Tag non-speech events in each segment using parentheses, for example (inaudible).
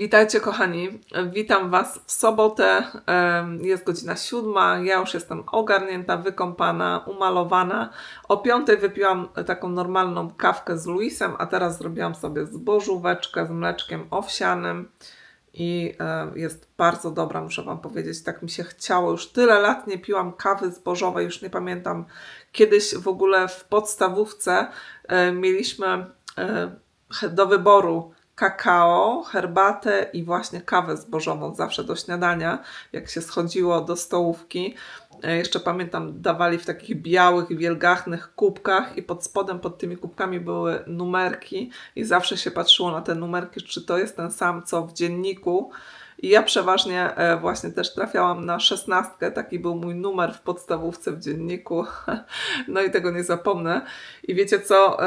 Witajcie kochani, witam Was w sobotę, jest godzina siódma, ja już jestem ogarnięta, wykąpana, umalowana. O piątej wypiłam taką normalną kawkę z Luisem, a teraz zrobiłam sobie zbożóweczkę z mleczkiem owsianym i e, jest bardzo dobra, muszę Wam powiedzieć, tak mi się chciało. Już tyle lat nie piłam kawy zbożowej, już nie pamiętam. Kiedyś w ogóle w podstawówce e, mieliśmy e, do wyboru kakao, herbatę i właśnie kawę zbożową zawsze do śniadania, jak się schodziło do stołówki. E, Jeszcze pamiętam, dawali w takich białych, wielgachnych kubkach i pod spodem, pod tymi kubkami były numerki i zawsze się patrzyło na te numerki, czy to jest ten sam, co w dzienniku. I ja przeważnie e, właśnie też trafiałam na szesnastkę, taki był mój numer w podstawówce w dzienniku, (laughs) no i tego nie zapomnę. I wiecie co,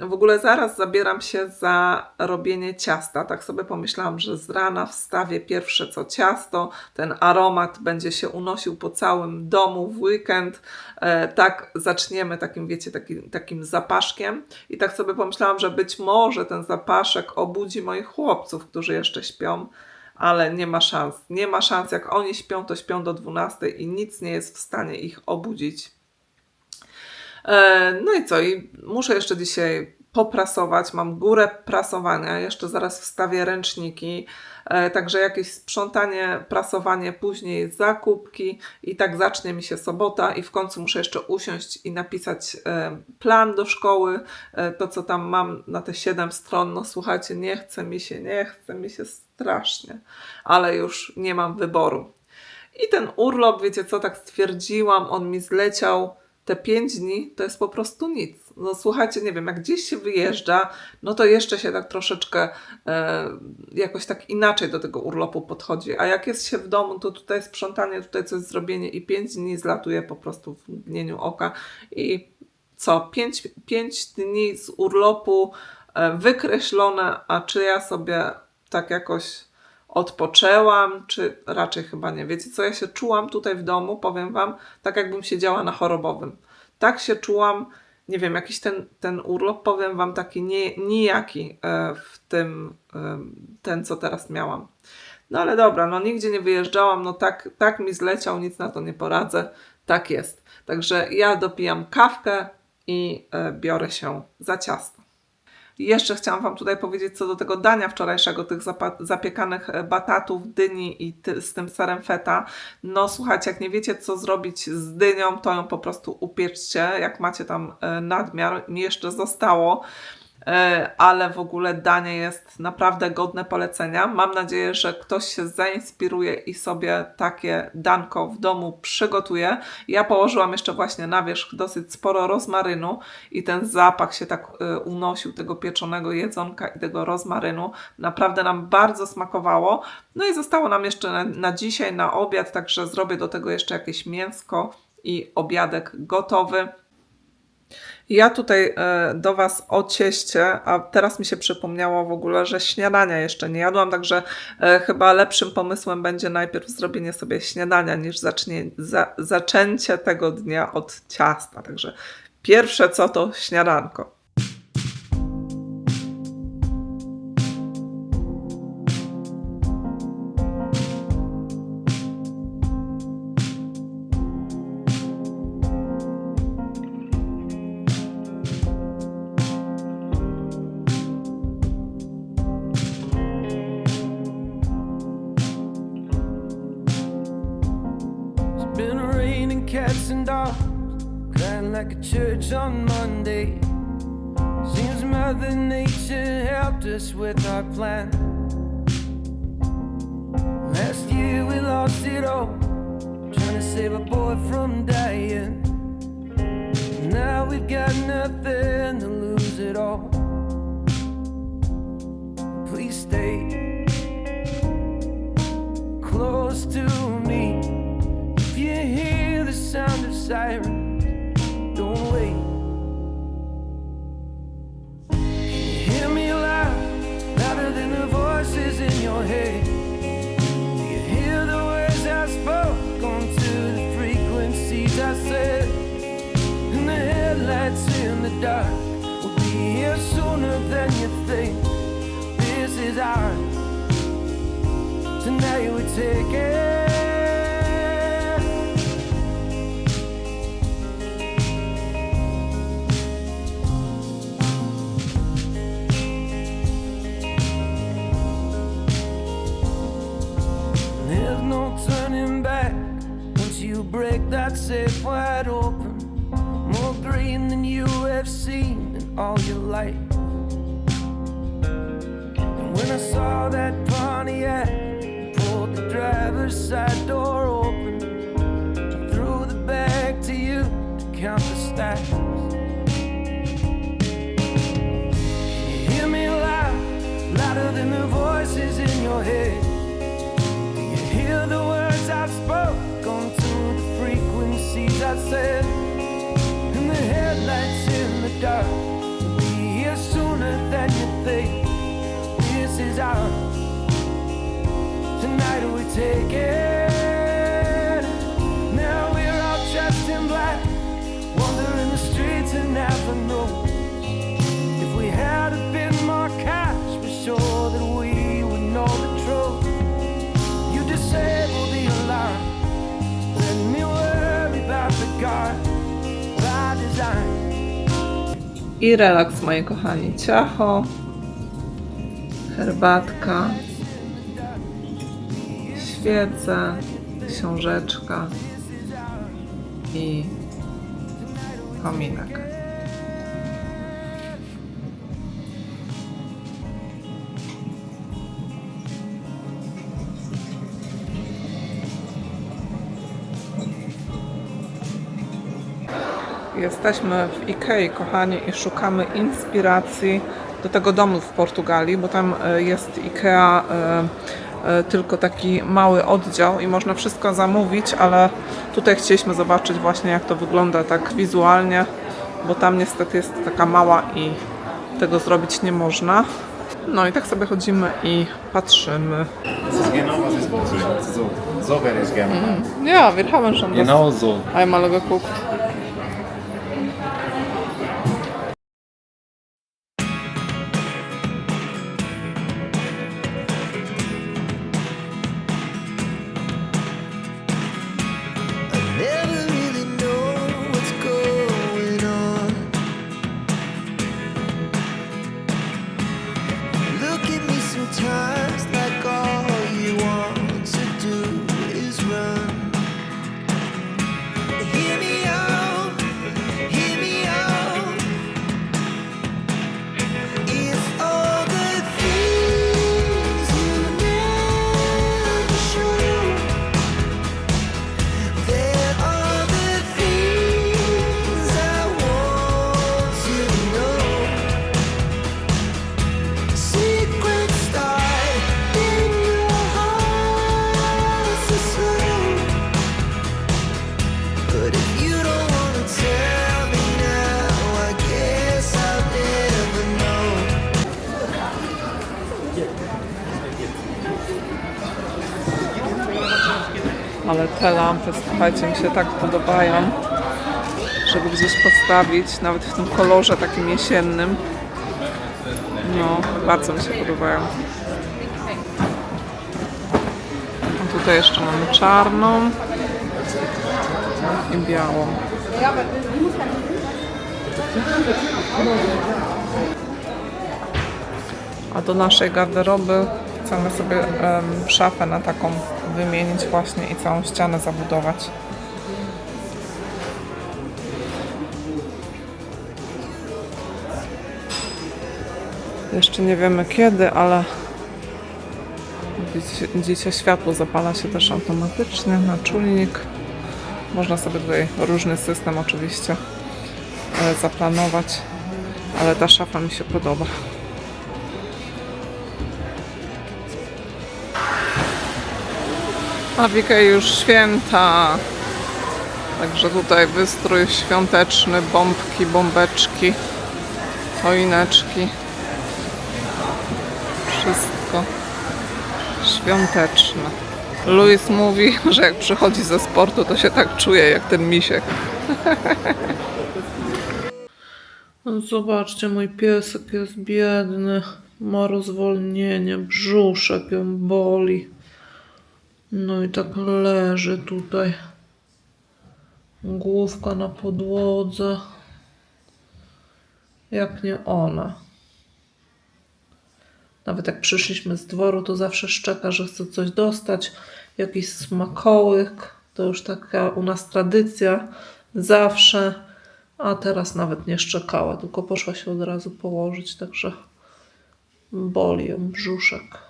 w ogóle zaraz zabieram się za robienie ciasta. Tak sobie pomyślałam, że z rana wstawię pierwsze co ciasto, ten aromat będzie się unosił po całym domu w weekend. E, tak zaczniemy takim, wiecie, taki, takim zapaszkiem. I tak sobie pomyślałam, że być może ten zapaszek obudzi moich chłopców, którzy jeszcze śpią ale nie ma szans. Nie ma szans. Jak oni śpią, to śpią do 12 i nic nie jest w stanie ich obudzić. E, No i co? I muszę jeszcze dzisiaj poprasować. Mam górę prasowania. Jeszcze zaraz wstawię ręczniki. E, Także jakieś sprzątanie, prasowanie, później zakupki i tak zacznie mi się sobota i w końcu muszę jeszcze usiąść i napisać e, plan do szkoły. To, co tam mam na te 7 stron, no słuchajcie, nie chce mi się, nie chce mi się strasznie, ale już nie mam wyboru. I ten urlop, wiecie co, tak stwierdziłam, on mi zleciał te pięć dni, to jest po prostu nic. No słuchajcie, nie wiem, jak gdzieś się wyjeżdża, no to jeszcze się tak troszeczkę e, jakoś tak inaczej do tego urlopu podchodzi. A jak jest się w domu, to tutaj sprzątanie, tutaj coś zrobienie i pięć dni zlatuje po prostu w mgnieniu oka. I co, pięć, pięć dni z urlopu e, wykreślone, a czy ja sobie tak jakoś odpoczęłam, czy raczej chyba nie. Wiecie co, ja się czułam tutaj w domu, powiem Wam, tak jakbym siedziała na chorobowym. Tak się czułam, nie wiem, jakiś ten, ten urlop, powiem Wam, taki nie, nijaki e, w tym, e, ten co teraz miałam. No ale dobra, no nigdzie nie wyjeżdżałam, no tak, tak mi zleciał, nic na to nie poradzę, tak jest. Także ja dopijam kawkę i e, biorę się za ciasto. Jeszcze chciałam Wam tutaj powiedzieć co do tego dania wczorajszego, tych zapiekanych e, batatów, dyni i z tym serem feta. No słuchajcie, jak nie wiecie co zrobić z dynią, to ją po prostu upieczcie, jak macie tam e, nadmiar. Mi jeszcze zostało, ale w ogóle danie jest naprawdę godne polecenia. Mam nadzieję, że ktoś się zainspiruje i sobie takie danko w domu przygotuje. Ja położyłam jeszcze właśnie na wierzch dosyć sporo rozmarynu i ten zapach się tak e, unosił tego pieczonego jedzonka i tego rozmarynu. Naprawdę nam bardzo smakowało. No i zostało nam jeszcze na, na dzisiaj, na obiad, także zrobię do tego jeszcze jakieś mięsko i obiadek gotowy. Ja tutaj e, do Was o cieście, a teraz mi się przypomniało w ogóle, że śniadania jeszcze nie jadłam, także e, chyba lepszym pomysłem będzie najpierw zrobienie sobie śniadania niż zacznie, za, zaczęcie tego dnia od ciasta. Także pierwsze co to śniadanko. On Monday. Seems Mother Nature helped us with our plan. Last year we lost it all, trying to save a boy from dying. Now we've got nothing to lose at all. Please stay dark will be here sooner than you think. This is ours. Tonight we take it. Side door open, I threw the bag to you to count the stacks. You hear me loud, louder than the voices in your head. Do you hear the words I've spoken to the frequencies I said? And the headlights in the dark will be here sooner than you think. This is our take it. Now we're all dressed in black, wandering the streets and never know. If we had a bit more cash, we're sure that we would know the truth. You disable the alarm. Let me worry about the guard by design. I relaks, moi kochani. Ciacho, herbatka, świece, książeczka i kominek. Jesteśmy w Ikei, kochani, i szukamy inspiracji do tego domu w Portugalii, bo tam e, jest Ikea e, tylko taki mały oddział i można wszystko zamówić, ale tutaj chcieliśmy zobaczyć właśnie jak to wygląda tak wizualnie, bo tam niestety jest taka mała i tego zrobić nie można. No i tak sobie chodzimy i patrzymy. Das ist genau, was ich brauche. So, so ich gerne haben. Ja, wir haben schon das einmal geguckt. Te lampy, słuchajcie, mi się tak podobają, żeby gdzieś postawić, nawet w tym kolorze takim jesiennym. No, bardzo mi się podobają. A tutaj jeszcze mamy czarną i białą. A do naszej garderoby chcemy sobie szafę na taką wymienić właśnie i całą ścianę zabudować. Jeszcze nie wiemy kiedy, ale widzicie, światło zapala się też automatycznie na czujnik. Można sobie tutaj różny system oczywiście e, zaplanować, ale ta szafa mi się podoba. A w Ikei już święta. Także tutaj wystrój świąteczny, bombki, bombeczki, choineczki. Wszystko świąteczne. Louis mówi, że jak przychodzi ze sportu, to się tak czuje jak ten misiek. Zobaczcie, mój piesek jest biedny. Ma rozwolnienie, brzuszek ją boli. No i tak leży tutaj. Główka na podłodze. Jak nie ona. Nawet jak przyszliśmy z dworu, to zawsze szczeka, że chce coś dostać. Jakiś smakołyk. To już taka u nas tradycja. Zawsze. A teraz nawet nie szczekała, tylko poszła się od razu położyć, także boli ją brzuszek.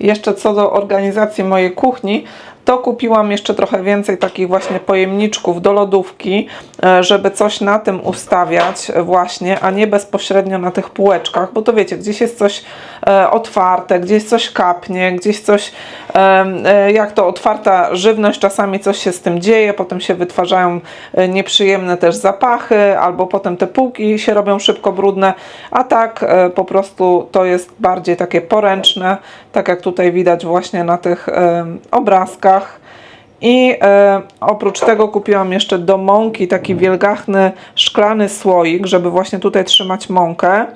Jeszcze co do organizacji mojej kuchni, to kupiłam jeszcze trochę więcej takich właśnie pojemniczków do lodówki, e, żeby coś na tym ustawiać właśnie, a nie bezpośrednio na tych półeczkach, bo to wiecie, gdzieś jest coś e, otwarte, gdzieś coś kapnie, gdzieś coś, e, jak to otwarta żywność, czasami coś się z tym dzieje, potem się wytwarzają nieprzyjemne też zapachy, albo potem te półki się robią szybko brudne, a tak po prostu to jest bardziej takie poręczne, tak jak tutaj widać właśnie na tych e, I e, oprócz tego kupiłam jeszcze do mąki taki wielgachny szklany słoik, żeby właśnie tutaj trzymać mąkę.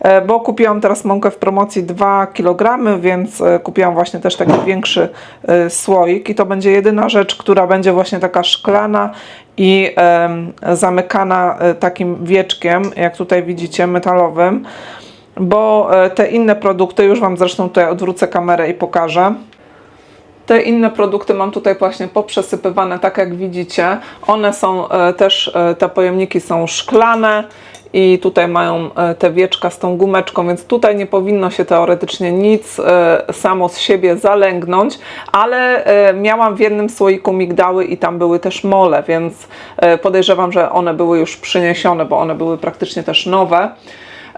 E, bo kupiłam teraz mąkę w promocji 2 kg, więc e, kupiłam właśnie też taki większy e, słoik. I to będzie jedyna rzecz, która będzie właśnie taka szklana i em, zamykana e, takim wieczkiem, jak tutaj widzicie, metalowym. Bo e, te inne produkty, już Wam zresztą tutaj odwrócę kamerę i pokażę. Te inne produkty mam tutaj właśnie poprzesypywane, tak jak widzicie. One są e, też, e, te pojemniki są szklane i tutaj mają e, te wieczka z tą gumeczką, więc tutaj nie powinno się teoretycznie nic samo z siebie zalęgnąć, ale miałam w jednym słoiku migdały i tam były też mole, więc podejrzewam, że one były już przyniesione, bo one były praktycznie też nowe.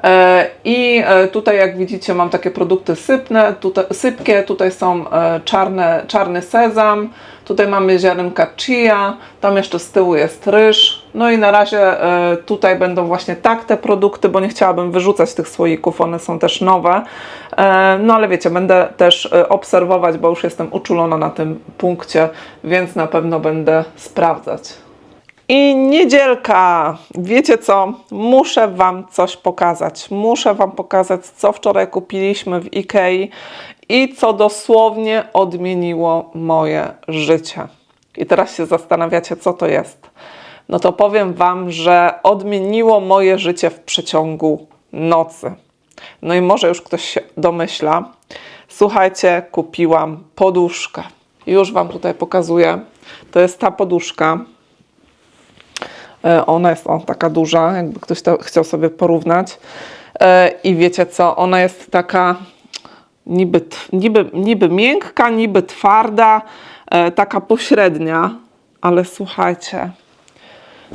E, I e, tutaj, jak widzicie, mam takie produkty sypne, tutaj, sypkie. Tutaj są e, czarne, czarny sezam, tutaj mamy ziarenka chia, tam jeszcze z tyłu jest ryż. No i na razie tutaj będą właśnie tak te produkty, bo nie chciałabym wyrzucać tych słoików, one są też nowe. No ale wiecie, będę też obserwować, bo już jestem uczulona na tym punkcie, więc na pewno będę sprawdzać. I niedzielka. Wiecie co? Muszę Wam coś pokazać. Muszę Wam pokazać, co wczoraj kupiliśmy w Ikei i co dosłownie odmieniło moje życie. I teraz się zastanawiacie, co to jest. No to powiem Wam, że odmieniło moje życie w przeciągu nocy. No i może już ktoś się domyśla. Słuchajcie, kupiłam poduszkę. Już Wam tutaj pokazuję. To jest ta poduszka. E, Ona jest o, taka duża, jakby ktoś to chciał sobie porównać. E, I wiecie co, ona jest taka niby, niby, niby miękka, niby twarda, e, taka pośrednia, ale słuchajcie,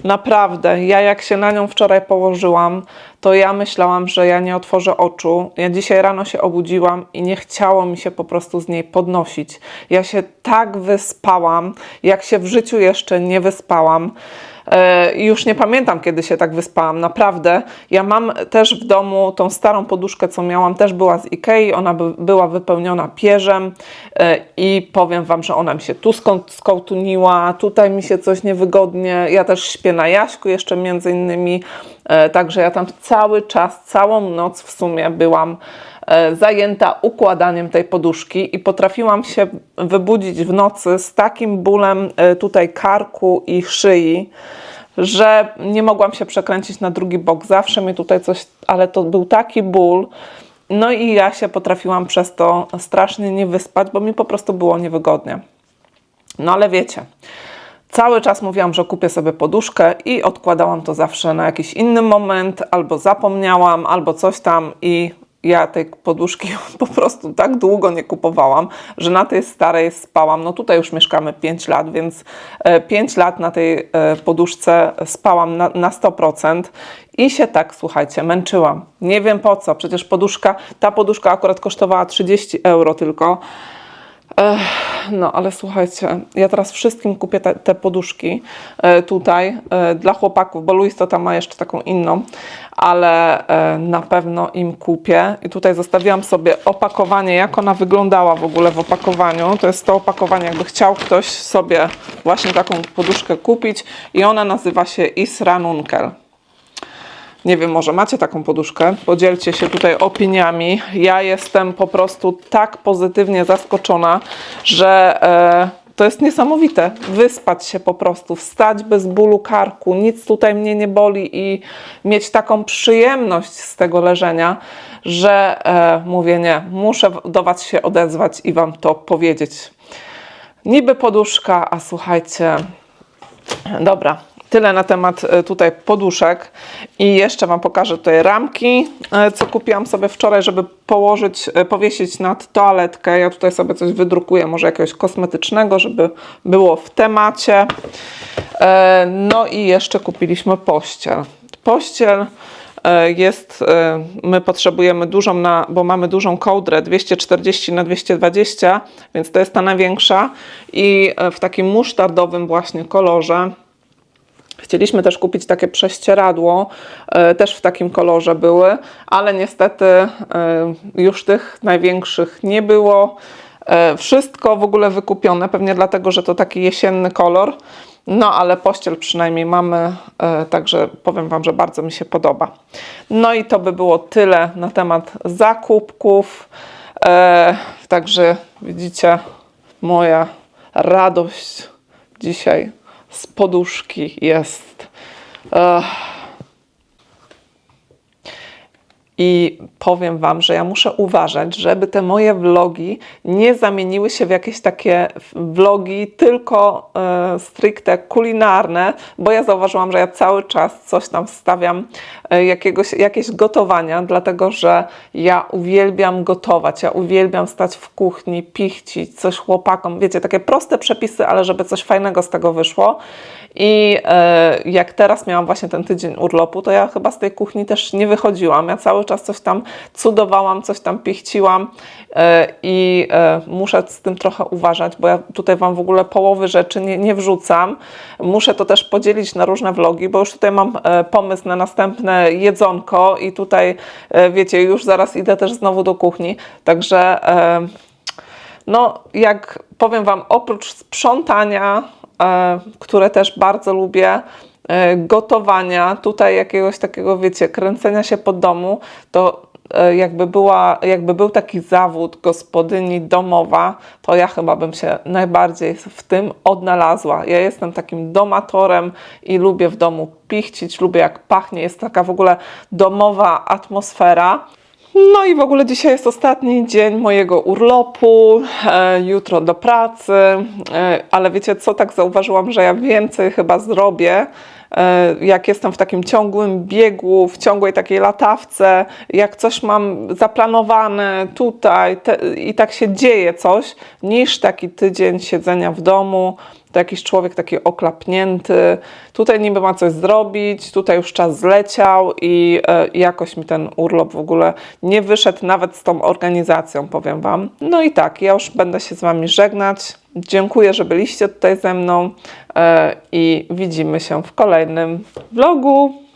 Naprawdę, ja jak się na nią wczoraj położyłam, to ja myślałam, że ja nie otworzę oczu. Ja dzisiaj rano się obudziłam i nie chciało mi się po prostu z niej podnosić. Ja się tak wyspałam, jak się w życiu jeszcze nie wyspałam. E, już nie pamiętam, kiedy się tak wyspałam, naprawdę. Ja mam też w domu tą starą poduszkę, co miałam, też była z Ikei, ona by, była wypełniona pierzem e, i powiem Wam, że ona mi się tu skołtuniła, tutaj mi się coś niewygodnie, ja też śpię na Jaśku jeszcze między innymi, e, także ja tam cały czas, całą noc w sumie byłam zajęta układaniem tej poduszki i potrafiłam się wybudzić w nocy z takim bólem e, tutaj karku i szyi, że nie mogłam się przekręcić na drugi bok. Zawsze mi tutaj coś, ale to był taki ból. No i ja się potrafiłam przez to strasznie nie wyspać, bo mi po prostu było niewygodnie. No ale wiecie, cały czas mówiłam, że kupię sobie poduszkę i odkładałam to zawsze na jakiś inny moment, albo zapomniałam, albo coś tam i ja tej poduszki (laughs) po prostu tak długo nie kupowałam, że na tej starej spałam. No tutaj już mieszkamy 5 lat, więc 5 lat na tej e, poduszce spałam na, na 100% i się tak, słuchajcie, męczyłam. Nie wiem po co, przecież poduszka, ta poduszka akurat kosztowała 30 euro tylko. Ech, No, ale słuchajcie, ja teraz wszystkim kupię te, te poduszki e, tutaj e, dla chłopaków, bo Luis to tam ma jeszcze taką inną, ale e, na pewno im kupię. I tutaj zostawiłam sobie opakowanie, jak ona wyglądała w ogóle w opakowaniu. To jest to opakowanie, jakby chciał ktoś sobie właśnie taką poduszkę kupić i ona nazywa się Isra Nunkel. Nie wiem, może macie taką poduszkę? Podzielcie się tutaj opiniami. Ja jestem po prostu tak pozytywnie zaskoczona, że e, to jest niesamowite. Wyspać się po prostu, wstać bez bólu karku, nic tutaj mnie nie boli i mieć taką przyjemność z tego leżenia, że e, mówię nie, muszę do Was się odezwać i Wam to powiedzieć. Niby poduszka, a słuchajcie, Dobra, tyle na temat e, tutaj poduszek. I jeszcze Wam pokażę tutaj ramki, e, co kupiłam sobie wczoraj, żeby położyć, e, powiesić nad toaletkę. Ja tutaj sobie coś wydrukuję, może jakiegoś kosmetycznego, żeby było w temacie. No i jeszcze kupiliśmy pościel. Pościel jest, my potrzebujemy dużą, na, bo mamy dużą kołdrę 240 na 220, więc to jest ta największa i w takim musztardowym właśnie kolorze. Chcieliśmy też kupić takie prześcieradło, e, też w takim kolorze były, ale niestety e, już tych największych nie było. E, Wszystko w ogóle wykupione, pewnie dlatego, że to taki jesienny kolor. No, ale pościel przynajmniej mamy, także powiem Wam, że bardzo mi się podoba. No i to by było tyle na temat zakupków. Także widzicie, moja radość dzisiaj z poduszki jest. Ech. I powiem Wam, że ja muszę uważać, żeby te moje vlogi nie zamieniły się w jakieś takie vlogi tylko e, stricte kulinarne, bo ja zauważyłam, że ja cały czas coś tam wstawiam, e, jakiegoś, jakieś gotowania, dlatego że ja uwielbiam gotować, ja uwielbiam stać w kuchni, pichcić coś chłopakom, wiecie, takie proste przepisy, ale żeby coś fajnego z tego wyszło. I e, jak teraz miałam właśnie ten tydzień urlopu, to ja chyba z tej kuchni też nie wychodziłam. Ja cały czas coś tam cudowałam, coś tam pichciłam e, i e, muszę z tym trochę uważać, bo ja tutaj Wam w ogóle połowy rzeczy nie, nie wrzucam. Muszę to też podzielić na różne vlogi, bo już tutaj mam e, pomysł na następne jedzonko i tutaj, wiecie, już zaraz idę też znowu do kuchni. Także no, jak powiem Wam, oprócz sprzątania, które też bardzo lubię, gotowania, tutaj jakiegoś takiego, wiecie, kręcenia się po domu, to e, jakby, była, jakby był taki zawód gospodyni domowa, to ja chyba bym się najbardziej w tym odnalazła. Ja jestem takim domatorem i lubię w domu pichcić, lubię jak pachnie, jest taka w ogóle domowa atmosfera. No i w ogóle dzisiaj jest ostatni dzień mojego urlopu, e, jutro do pracy, e, ale wiecie co, tak zauważyłam, że ja więcej chyba zrobię, e, jak jestem w takim ciągłym biegu, w ciągłej takiej latawce, jak coś mam zaplanowane tutaj te, i tak się dzieje coś, niż taki tydzień siedzenia w domu, to jakiś człowiek taki oklapnięty, tutaj niby ma coś zrobić, tutaj już czas zleciał i e, jakoś mi ten urlop w ogóle nie wyszedł nawet z tą organizacją, powiem Wam. No i tak, ja już będę się z Wami żegnać. Dziękuję, że byliście tutaj ze mną e, i widzimy się w kolejnym vlogu.